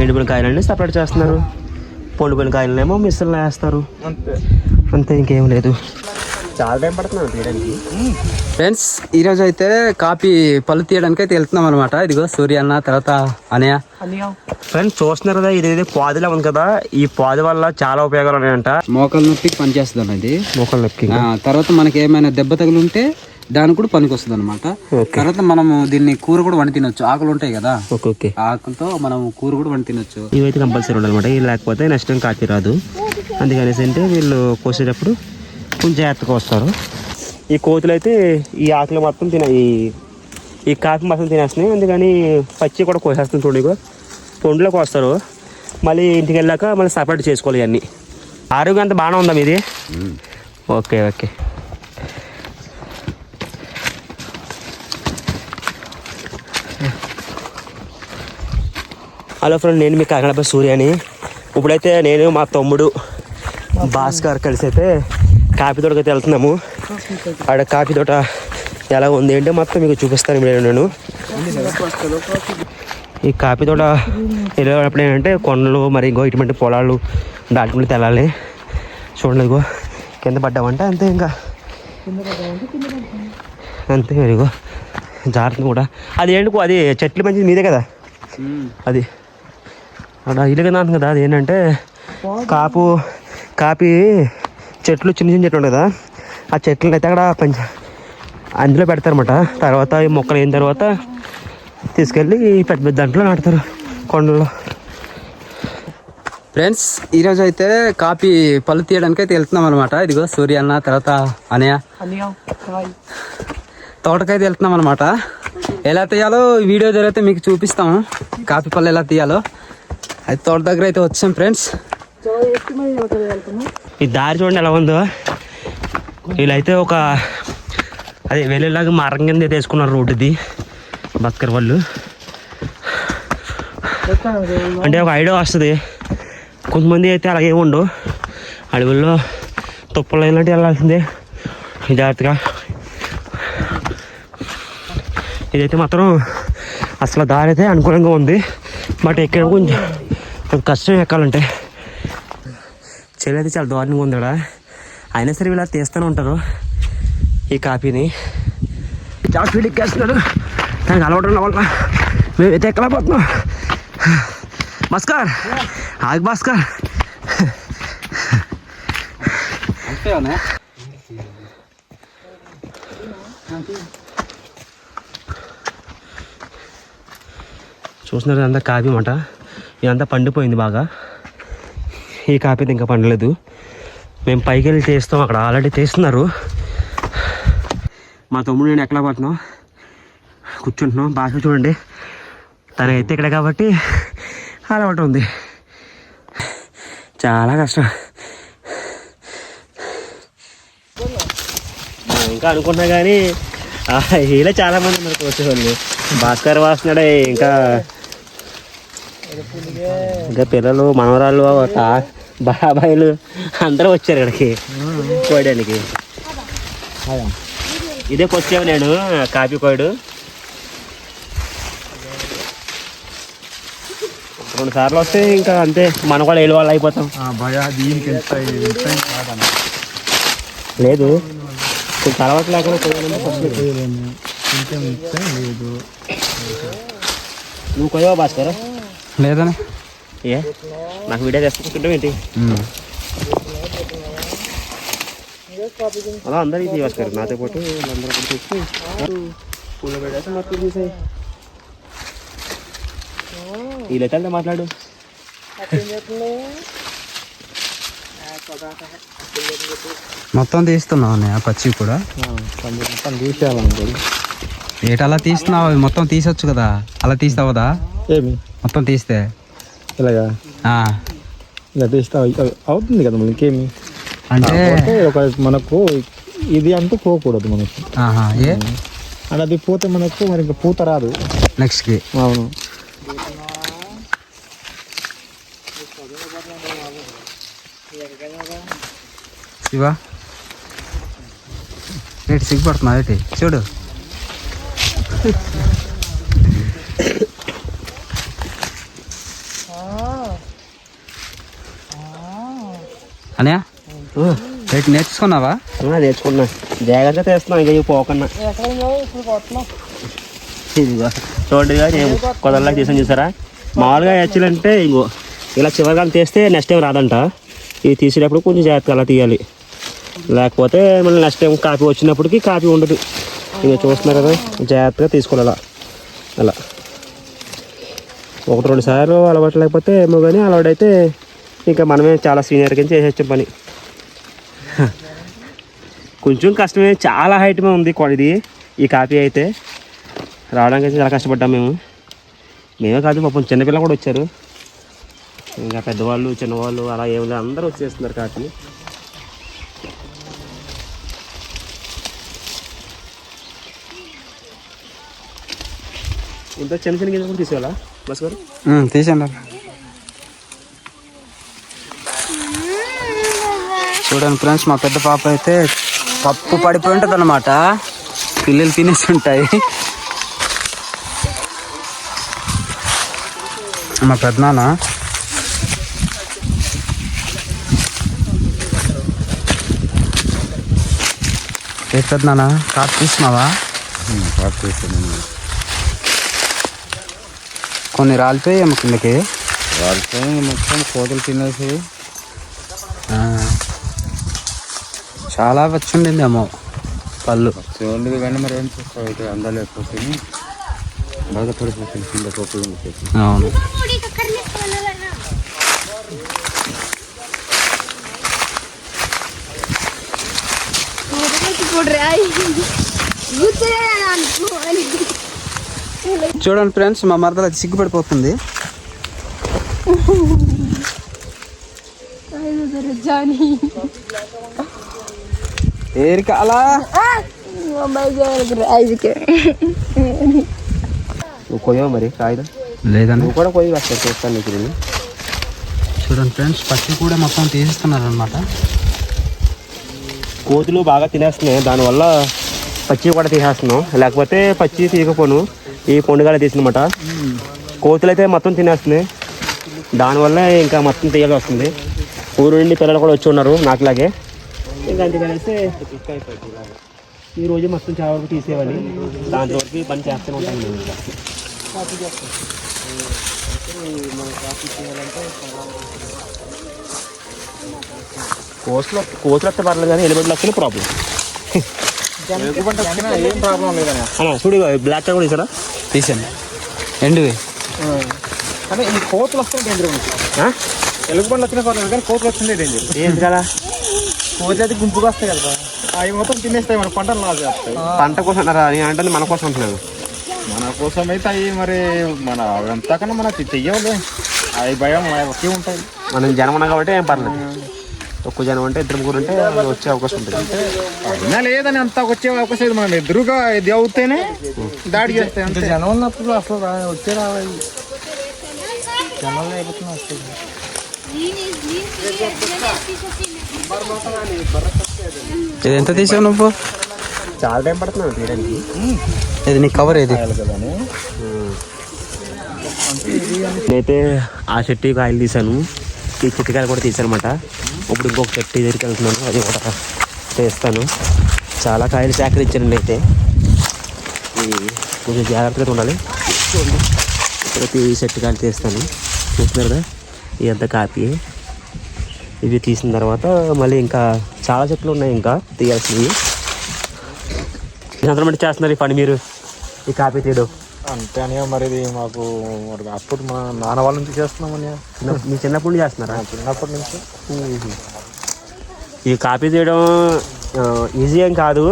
ఎండిపోయిన కాయలన్నీ సపరేట్ చేస్తున్నారు. పండుపోయిన కాయలనేమో మిస్సల్లో వేస్తారు. అంతే. ఇంకేం లేదు. చాలా టైం పడుతున్నాను తీయడానికి. ఫ్రెండ్స్ ఈరోజు అయితే కాపీ పళ్ళు తీయడానికి అయితే వెళ్తున్నాం అనమాట ఇదిగో సూర్య అన్న తర్వాత అనయ్య. ఫ్రెండ్స్ చూస్తున్నారు కదా ఇది పాదులా ఉంది కదా ఈ పాదు వల్ల చాలా ఉపయోగాలు ఉన్నాయంట. మోకాల నొప్పికి పనిచేస్తుంది ఇది. మొక్కలు నొక్కి ఆ, తర్వాత మనకి ఏమైనా దెబ్బ తగిలి ఉంటే దానికి కూడా పనికి వస్తుంది అనమాట తర్వాత మనము దీన్ని కూర కూడా వండి తినొచ్చు. ఆకులు ఉంటాయి కదా. Okay okay. ఆ ఆకులతో మనం కూర కూడా వండి తినొచ్చు. ఇవైతే కంపల్సరీ ఉండాలన్నమాట. ఇవి లేకపోతే నెక్స్ట్ టైం కాపీ రాదు. అందుకనేసి అంటే వీళ్ళు కోసేటప్పుడు కొంచెం జాగ్రత్తగా వస్తారు. ఈ కోతులు అయితే ఈ ఆకులు మొత్తం తిన ఈ ఈ కాపీ మొత్తం తినేస్తున్నాయి. అందుకని పచ్చి కూడా కోసేస్తుంది చూడండి ఇగో. పండులోకి వస్తారు మళ్ళీ ఇంటికి వెళ్ళాక మళ్ళీ సపరేట్ చేసుకోవాలి ఇవన్నీ. ఆరోగ్యం అంతా బాగానే ఉందా మీది? Okay okay. హలో ఫ్రెండ్ నేను మీ కాకినాడ సూర్యని. ఇప్పుడైతే నేను మా తమ్ముడు భాస్కర్ కలిసి అయితే కాఫీ తోటకి అయితే వెళ్తున్నాము. ఆడ కాఫీ తోట ఎలా ఉంది అంటే మొత్తం మీకు చూపిస్తాను ఇప్పుడు నేను. ఈ కాఫీ తోట వెళ్ళేటప్పుడు ఏంటంటే కొండలు మరి ఇంకో ఇటువంటి పొలాలు దాటుకుంటూ తెల్లాలి చూడండి ఇగో కింద పడ్డామంటే అంతే ఇంకా. అంతే ఇగో జాగ్రత్త కూడా. అది ఏంటి అది చెట్లు మంచిది మీదే కదా? అది. అక్కడ ఇల్లు అంటుంది కదా అది ఏంటంటే కాపు కాపీ చెట్లు చిన్న చిన్న చెట్లు కదా ఆ చెట్లను అయితే అక్కడ పంచ అందులో పెడతారన్నమాట. తర్వాత ఈ మొక్కలు అయిన తర్వాత తీసుకెళ్ళి పెద్ద పెద్ద దాంట్లో నాటుతారు కొండల్లో. ఫ్రెండ్స్ ఈరోజు అయితే కాపీ పళ్ళు తీయడానికి అయితే వెళ్తున్నాం అనమాట ఇదిగో సూర్య అన్న తర్వాత అనయ్య తోటకైతే వెళ్తున్నాం అనమాట ఎలా తీయాలో వీడియో జరిగితే మీకు చూపిస్తాము కాఫీ పళ్ళు ఎలా తీయాలో. అది తోట దగ్గర అయితే వచ్చాం ఫ్రెండ్స్. ఈ దారి చూడండి ఎలా ఉందో. వీళ్ళైతే ఒక అదే వెళ్ళేలాగా మరం కింద తీసుకున్నారు రోడ్డుది. బస్కర్ వాళ్ళు అంటే ఒక ఐడియా వస్తుంది. కొంతమంది అయితే అలాగే ఉండవు అడవుల్లో తుప్పలు ఇలాంటివి వెళ్ళాల్సిందే. జాగ్రత్తగా. ఇదైతే మాత్రం అసలు దారి అయితే అనుకూలంగా ఉంది. బట్ ఎక్కడ కొంచెం కష్టం ఎక్కాలంటే. చెల్లి అయితే చాలా దారుణంగా ఉంది ఇక్కడ అయినా సరే వీళ్ళు తీస్తూనే ఉంటారు ఈ కాపీని. చాలా స్పీడ్ ఎక్కేస్తున్నాడు దానికి అలవాటు వల్ల మేమైతే ఎక్కలేకపోతున్నాం. భాస్కర్! ఆగి భాస్కర్! చూస్తున్నారు అంతా కాపీ మాట ఇదంతా పండిపోయింది బాగా. ఈ కాపీ అయితే ఇంకా పండలేదు. మేము పైకి వెళ్ళి తీస్తాం అక్కడ. ఆల్రెడీ తీస్తున్నారు మా తమ్ముడు నేను ఎక్కడ పడుతున్నాం? కూర్చుంటున్నాం. బాగా చూడండి. తనైతే ఇక్కడ కాబట్టి అలవాటు ఉంది. చాలా కష్టం. ఇంకా అనుకున్నా కానీ ఇలా చాలామంది మనకు వచ్చేవాళ్ళు భాస్కర్ వాస్తున్నాడే ఇంకా ఇంకా పిల్లలు మనవరాళ్ళు తా- బాబాయిలు అందరూ వచ్చారు ఇక్కడికి కోయడానికి ఇదే వచ్చావు నేను కాపీ కోయడు రెండు సార్లు వస్తే ఇంకా అంతే మనం కూడా ఏడు వాళ్ళు అయిపోతాం. లేదు. అలవాటు లేకుండా. నువ్వు కోయవా భాస్కర్? లేదని? ఏ? నాకు వీడియో చేసుకుంటుంటావు ఏంటి? అలా అందరికి తీయవస్తారు నాతో పాటు అందరూ చూసి పూల పెట్టేసి మొత్తం తీసాయి. వీళ్ళైతే మాట్లాడు. మొత్తం తీస్తున్నావు పచ్చి కూడా? ఏట అలా తీస్తున్నావు? మొత్తం తీసొచ్చు కదా. అలా తీస్తావదా? ఏమి? మొత్తం తీస్తే. ఇలాగా? ఇలా తీస్తా అవుతుంది కదా మనకి ఇంకేమి? అంటే ఒక మనకు ఇది అంటూ పోకూడదు మనకు. అండ్ అది పోతే మనకు మరి ఇంకా పూత రాదు. నెక్స్ట్కి. అవును. శివ? ఏంటి సిగ్గుపడుతున్నా ఏంటి? చూడు. అనే రేట్ నేర్చుకున్నావా? నేర్చుకున్నా. జాగ్రత్తగా తెస్తున్నాను ఇంకా ఇవి పోకన్నా ఇదిగో చూడండి ఇక నేను కొదల్లాగా తీసాను చూసారా? మామూలుగా యాక్చువల్ అంటే ఇంకో ఇలా చివరిగా తీస్తే నెక్స్ట్ టైం రాదంట. ఇవి తీసేటప్పుడు కొంచెం జాగ్రత్తగా అలా తీయాలి. లేకపోతే మళ్ళీ నెక్స్ట్ టైం కాపీ వచ్చినప్పటికి కాపీ ఉండదు. ఇక చూస్తున్నారు కదా జాగ్రత్తగా తీసుకోవాలి. అలా. అలా ఒకటి రెండు సార్లు అలవాటు లేకపోతే ఏమో కానీ అలవాటు అయితే ఇంకా మనమే చాలా సీనియర్ కింద చేసేచ్చే పని. కొంచెం కష్టమే చాలా హైట్ ఉంది ఇది. ఈ కాపీ అయితే రావడానికి అయితే చాలా కష్టపడ్డాం మేము. మేమే కాదు పాపం చిన్నపిల్లలు కూడా వచ్చారు. ఇంకా పెద్దవాళ్ళు చిన్నవాళ్ళు అలా ఏమి అందరూ వచ్చేస్తున్నారు కాపీ. ఇంత చిన్న చిన్న గింజలు కూడా తీసేవాళ్ళ బస్ గారు? తీసండి చూడండి ఫ్రెండ్స్ మా పెద్ద పాప అయితే పప్పు పడిపోయి ఉంటుంది అనమాట పిల్లలు తినేసి ఉంటాయి. మా పెద్దనాన్న. ఏ పెద్దనాన్న కాపు తీసినావా కొన్ని రాలిపోయి ఏమో కిందకి? వాళ్ళతో మొత్తం కోతలు తినేసి. చాలా వచ్చిండింది ఏమో పళ్ళు. చూడండి కానీ మరి ఏం చేస్తావు? అయితే అందలేకపోతే బాధపడిపోతుంది కింద అవును. చూడండి ఫ్రెండ్స్ మా మరదలు అది సిగ్గుపడిపోతుంది. ఏరిక అలా? నువ్వు కొయ్యవు మరి లేదండి నువ్వు కూడా కొయ్యి చూస్తాను నీకు నేను. చూడండి ఫ్రెండ్స్ పచ్చి కూడా మొత్తం తీసేస్తున్నారు అనమాట కోతులు బాగా తినేస్తున్నాయి దానివల్ల పచ్చి కూడా తీసేస్తున్నాం. లేకపోతే పచ్చి తీయకపోను ఈ పొండుగానే తీసినమాట కోతులు అయితే మొత్తం తినేస్తున్నాయి. దానివల్ల ఇంకా మొత్తం తీయాల్సి వస్తుంది. ఊరు నుండి పిల్లలు కూడా వచ్చి ఉన్నారు నాకులాగే. ఇంకా అందుకనేసి ఈ రోజు మొత్తం చాలా వరకు తీసేవాడి దాంట్లో వరకు పని చేస్తూనే ఉంటాను నేను ఇంకా. కోతులు కోతులు వస్తే పర్లేదు కానీ ఎలిమెంట్లు వస్తే ప్రాబ్లం ఏం ప్రాబ్లం చూడు బ్లాక్ కూడా ఇస్తారా తీసండి ఎండువి కానీ ఈ కోతులు వస్తే డేంజర్ ఉంది. ఎలుగు బండ్లు వచ్చినా పర్లేదు కానీ కోతులు వస్తుండే డేంజర్ ఏంటి కదా? కోతులు అయితే గుంపుగా వస్తాయి కదా అవి మొత్తం తినేస్తాయి మన పంటలు లాస్ చేస్తాయి పంట కోసం అన్నారా నేను అంటే మన కోసం అంటున్నాను మన కోసం అయితే అవి మరి మన అంతా కన్నా మన చెయ్యవులే అవి భయం ఒకే ఉంటాయి మనం జనం కాబట్టి ఏం పర్లేదు తక్కువ జనం అంటే ఇద్దరు ముగ్గురు ఉంటే వచ్చే అవకాశం ఉంటుంది అయినా లేదని అంత వచ్చే అవకాశం లేదు మనం ఎదురుగా ఇది అవుతేనే దాడి చేస్తాయి అంతే జనం ఉన్నప్పుడు అసలు వచ్చే రావాలి జనం లేకపోతే వస్తుంది ఇది ఎంత తీసావు నువ్వు? చాలా టైం పడుతున్నాను తీయడానికి. ఇది నీ కవర్ ఏది? నేనైతే ఆ చెట్టు కాయలు తీసాను ఈ చెట్టు కాయలు కూడా తీసాను అనమాట ఇప్పుడు ఇంకొక చెట్టు దగ్గరికి వెళ్తున్నాను. అది కూడా చేస్తాను. చాలా కాయలు సేకరించానండి అయితే కొంచెం జాగ్రత్తగా ఉండాలి. ప్రతి చెట్టు కాయలు తీస్తాను. చూస్తున్నారు కదా? ఇదంతా కాపీ ఇవి తీసిన తర్వాత మళ్ళీ ఇంకా చాలా చెట్లు ఉన్నాయి ఇంకా తీయాల్సినవి. ఎంతమంది చేస్తున్నారు ఈ పని మీరు ఈ కాపీ తీయడం. అంతే అని మరి ఇది మాకు మరి అప్పుడు మా నాన్న వాళ్ళ నుంచి చేస్తున్నామని మీ చిన్నప్పటి నుంచి చేస్తున్నారా? చిన్నప్పటి నుంచి. ఈ కాపీ తీయడం ఈజీ ఏం కాదు.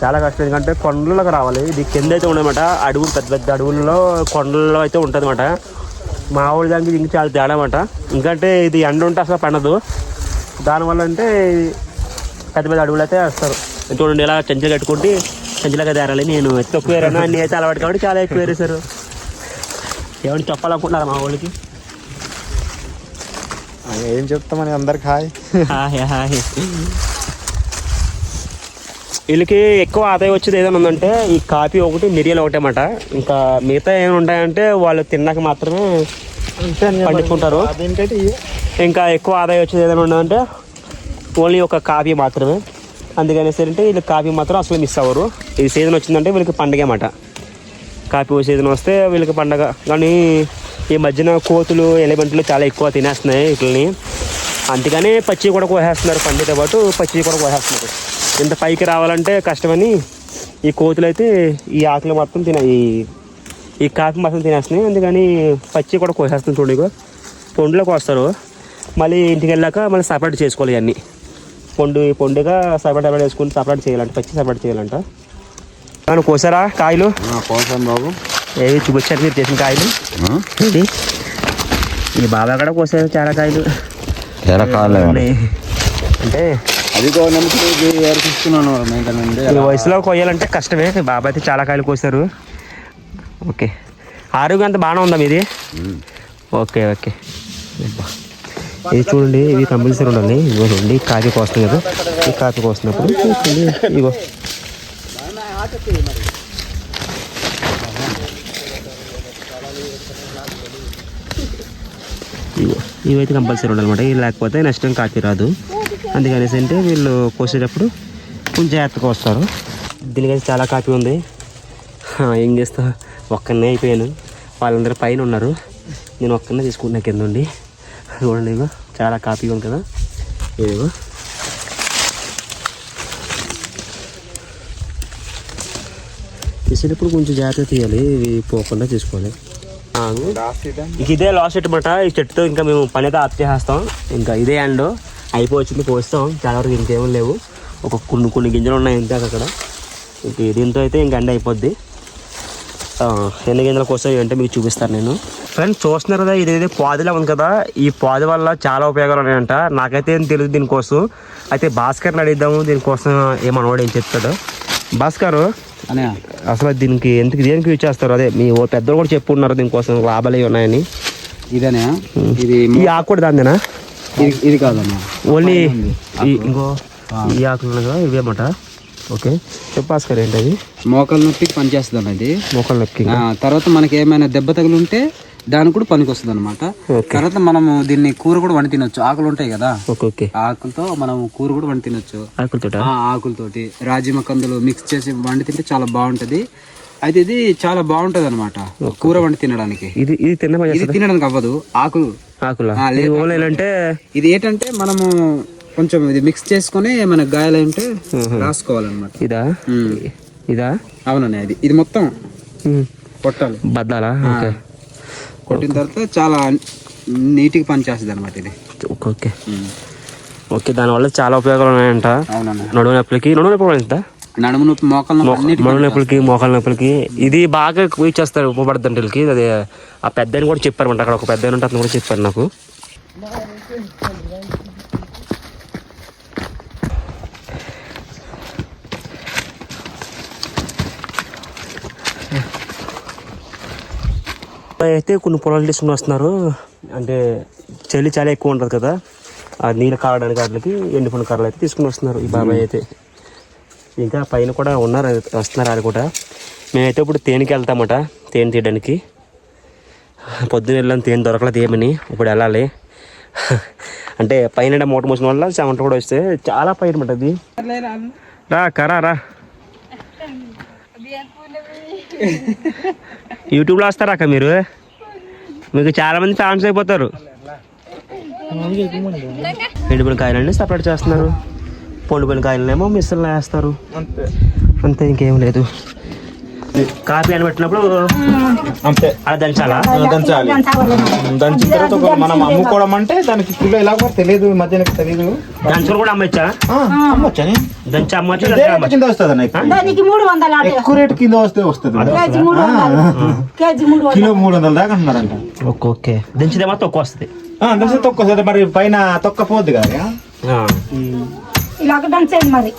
చాలా కష్టం ఎందుకంటే కొండలకు రావాలి. ఇది కింద అయితే ఉండదన్నమాట. అడవులు పెద్ద పెద్ద అడవుల్లో కొండల్లో అయితే ఉంటుంది మా ఊరి దానికి ఇంకా చాలా తేడా అనమాట ఎందుకంటే ఇది ఎండ ఉంటే అసలు పండదు. దానివల్ల అంటే పెద్ద పెద్ద అడవులు అయితే వేస్తారు. చూడండి ఇలా చెంచలు కట్టుకుంటే చెంచలాగా తేరాలి. నేను తక్కువ వేరాను అన్ని అయితే అలవాటు కాబట్టి చాలా ఎక్కువ వేరేసారు ఏమైనా చెప్పాలనుకుంటున్నారా మా వాళ్ళకి ఏం చెప్తామని అందరికి హాయ్. Hi hi. వీళ్ళకి ఎక్కువ ఆదాయం వచ్చేది ఏదైనా ఉందంటే ఈ కాఫీ ఒకటి మిరియాలు ఒకటే అన్నమాట. ఇంకా మిగతా ఏమైనా ఉంటాయంటే వాళ్ళు తిన్నాక మాత్రమే పండించుకుంటారు. ఇంకా ఎక్కువ ఆదాయం వచ్చేది ఏదైనా ఉన్నదంటే ఓన్లీ ఒక కాఫీ మాత్రమే. అందుకని అంటే వీళ్ళు కాఫీ మాత్రం అసలు మిస్ అవ్వరు. ఈ సీజన్ వచ్చిందంటే వీళ్ళకి పండగ అన్నమాట. కాఫీ సీజన్ వస్తే వీళ్ళకి పండగ. కానీ ఈ మధ్యన కోతులు ఎలిమెంట్లు చాలా ఎక్కువ తినేస్తున్నాయి వీటిని అందుకనే పచ్చి కూడా కోసేస్తున్నారు పండితో పాటు పచ్చి కూడా కోసేస్తున్నారు. ఇంత పైకి రావాలంటే కష్టమని ఈ కోతులు అయితే ఈ ఆకులు మొత్తం తిన ఈ ఈ కాఫీ మొత్తం తినేస్తున్నాయి. అందుకని పచ్చి కూడా కోసేస్తుంది చూడండి పొండులో కోస్తారు. మళ్ళీ ఇంటికి వెళ్ళాక మళ్ళీ సపరేట్ చేసుకోవాలి ఇవన్నీ. పొండు పొండుగా సపరేట్ సపరేట్ వేసుకుని సపరేట్ చేయాలంట. పచ్చి సపరేట్ చేయాలంట. కానీ కోసారా కాయలు? కోసం బాబు. ఏవి చూపించారు మీరు చేసిన కాయలు? ఈ బాబా కూడా కోసారు చాలా కాయలు. ఎరకాలే ఉన్నాయి. అంటే అది ఇస్తున్నాను ఈ వయసులో కొయ్యాలంటే కష్టమే. బాబా అయితే చాలా కాయలు కోసారు. ఓకే. ఆరోగ్యం అంతా బాగానే ఉందా మీది? Okay okay. ఇది చూడండి ఇవి కంపల్సరీ ఉండాలి. ఇగో చూడండి కాఫీ కోస్తుంది కదా. ఈ కాఫీ కోస్తున్నప్పుడు చూడండి ఇగో ఇగో ఇవైతే కంపల్సరీ ఉండాలన్నమాట. ఇవి లేకపోతే నెక్స్ట్ టైం కాఫీ రాదు. అందుకనేసి అంటే వీళ్ళు కోసేటప్పుడు కొంచెం జాగ్రత్తగా వస్తారు. దీనికైతే చాలా కాఫీ ఉంది. ఏం చేస్తా? ఒక్కనే అయిపోయాను. వాళ్ళందరూ పైన ఉన్నారు. నేను ఒక్కనే తీసుకుంటున్నా కింద ఉండి. చూడండి ఇగో చాలా కాఫీ ఉంది కదా. ఇదిగో. తీసేటప్పుడు కొంచెం జాగ్రత్త తీయాలి. ఇవి పోకుండా తీసుకోవాలి. ఇక ఇదే లాస్ట్ సెట్ అనమాట ఈ చెట్టుతో ఇంకా మేము పని అయితే ఆప్ చేసేస్తాం ఇంకా ఇదే అండ్ అయిపోవచ్చింది పోస్తాం. చాలా వరకు ఇంకేమీ లేవు. ఒక కొన్ని కొన్ని గింజలు ఉన్నాయి ఇంతే అక్కడ. ఇంక దీంతో అయితే ఇంక ఎండ అయిపోద్ది. ఎన్ని గింజల కోసం ఏంటో మీకు చూపిస్తాను నేను. ఫ్రెండ్స్ చూస్తున్నారు కదా ఇది ఏదో పాదులా ఉంది కదా. ఈ పాదు వల్ల చాలా ఉపయోగాలు ఉన్నాయంట. నాకైతే ఏం తెలియదు దీనికోసం అయితే భాస్కర్ని అడిద్దాము దీనికోసం ఏమన్నవాడు ఏం చెప్తాడు? భాస్కర్ అనే అసలు దీనికి ఎందుకు దేనికి యూజ్ చేస్తారు? అదే మీ ఓ పెద్దలు కూడా చెప్పున్నారు దీనికోసం లాభాలు ఉన్నాయని. ఇదనే? ఇది ఈ ఆకు కూడా దాందేనా ఇది కాదన్న ఓన్లీ ఇంకో ఈ ఆకులు ఇవే అన్నమాట. ఓకే. చెప్పు భాస్కర్ ఏంటి అది మోకాల నొప్పికి పనిచేస్తుంది అన్న ఇది. మొక్కలు నొక్కి ఆ, తర్వాత మనకి ఏమైనా దెబ్బ తగిలి ఉంటే దానికి కూడా పనికి వస్తుంది అనమాట. తర్వాత మనము దీన్ని కూర కూడా వండి తినొచ్చు. ఆకులు ఉంటాయి కదా. Okay okay. ఆ ఆకులతో మనం కూర కూడా వండి తినొచ్చు. ఆకులతోట? ఆ ఆకులతోటి. రాజిమ కందులు మిక్స్ చేసి వండి తింటే చాలా బాగుంటది. అయితే ఇది చాలా బాగుంటది అనమాట కూర వండి తినడానికి. ఇది ఇది తినడానికి అవ్వదు. ఆకులు ఆకుల? ఇది ఏంటంటే మనము కొంచెం ఇది మిక్స్ చేసుకొని మన గాయాలు ఉంటే రాసుకోవాలన్నమాట. ఇదా. ఇదా? అవునన్నా ఇది ఇది మొత్తం. కొట్టాలి. బద్దాలా? కొట్టిన తర్వాత చాలా నీట్గా పనిచేస్తుంది అనమాట ఇది. Okay okay. దానివల్ల చాలా ఉపయోగాలు ఉన్నాయంట. నడుము నొప్పులకి నడుము నొప్పులు ఎంత? నడుము నొప్పి మోకాలు నొప్పి నొప్పులకి మోకాల నొప్పులకి ఇది బాగా యూజ్ చేస్తారు ఉపపడుతుంటలకి అది ఆ పెద్దని కూడా చెప్పారన్నమాట అక్కడ ఒక పెద్ద ఉంటే అతను కూడా చెప్పారు నాకు. అయితే కొన్ని పొలాలు తీసుకుని వస్తున్నారు. అంటే చలి చాలా ఎక్కువ ఉంటుంది కదా. ఆ నీళ్ళు కావడానికి వాటికి ఎండిపోయిన కర్రలు అయితే తీసుకుని వస్తున్నారు ఈ బాబాయ్ అయితే. ఇంకా పైన కూడా ఉన్నారు వస్తున్నారు వాళ్ళు కూడా. మేమైతే ఇప్పుడు తేనెకి వెళ్తామట తేనె తీయడానికి. పొద్దున్న వెళ్ళాం తేనె దొరకలేదు ఏమని ఇప్పుడు వెళ్ళాలి. అంటే పైన మూట మూసిన వల్ల చెమట కూడా వస్తే చాలా పైన మాట అది. రా కరా రా. యూట్యూబ్లో వస్తారా అక్క మీరు? మీకు చాలా మంది ఫ్యాన్స్ అయిపోతారు. ఎండిపోయిన కాయలన్నీ సపరేట్ చేస్తున్నారు. పండుపోయిన కాయలనేమో మిస్సలు వేస్తారు. అంతే. అంతే ఇంకేం లేదు. కాఫీ అని పెట్టినప్పుడు అంతే. అది దంచాలా? దంచాలి. దంచిన తర్వాత మనం అమ్ముకోవడం అంటే దానికి కిలో ఎలా కూడా తెలియదు ఈ మధ్య నాకు తెలియదు దంచులు కూడా అమ్మచ్చా? ఆ, అమ్మొచ్చని. దంచి అమ్మచ్చు కింద వస్తుంది. దానికి మూడు వందల ఎక్కువ రేటు కింద వస్తే వస్తుంది. కిలో మూడు వందల దాకా అంటున్నారంట. Okay okay. దంచిదేమో తక్కువ వస్తుంది. ఆ, దంచితే తొక్క వస్తుంది మరి పైన తొక్క పోద్ది కదా లాక్డౌన్ ఇలా దంచేది మరి.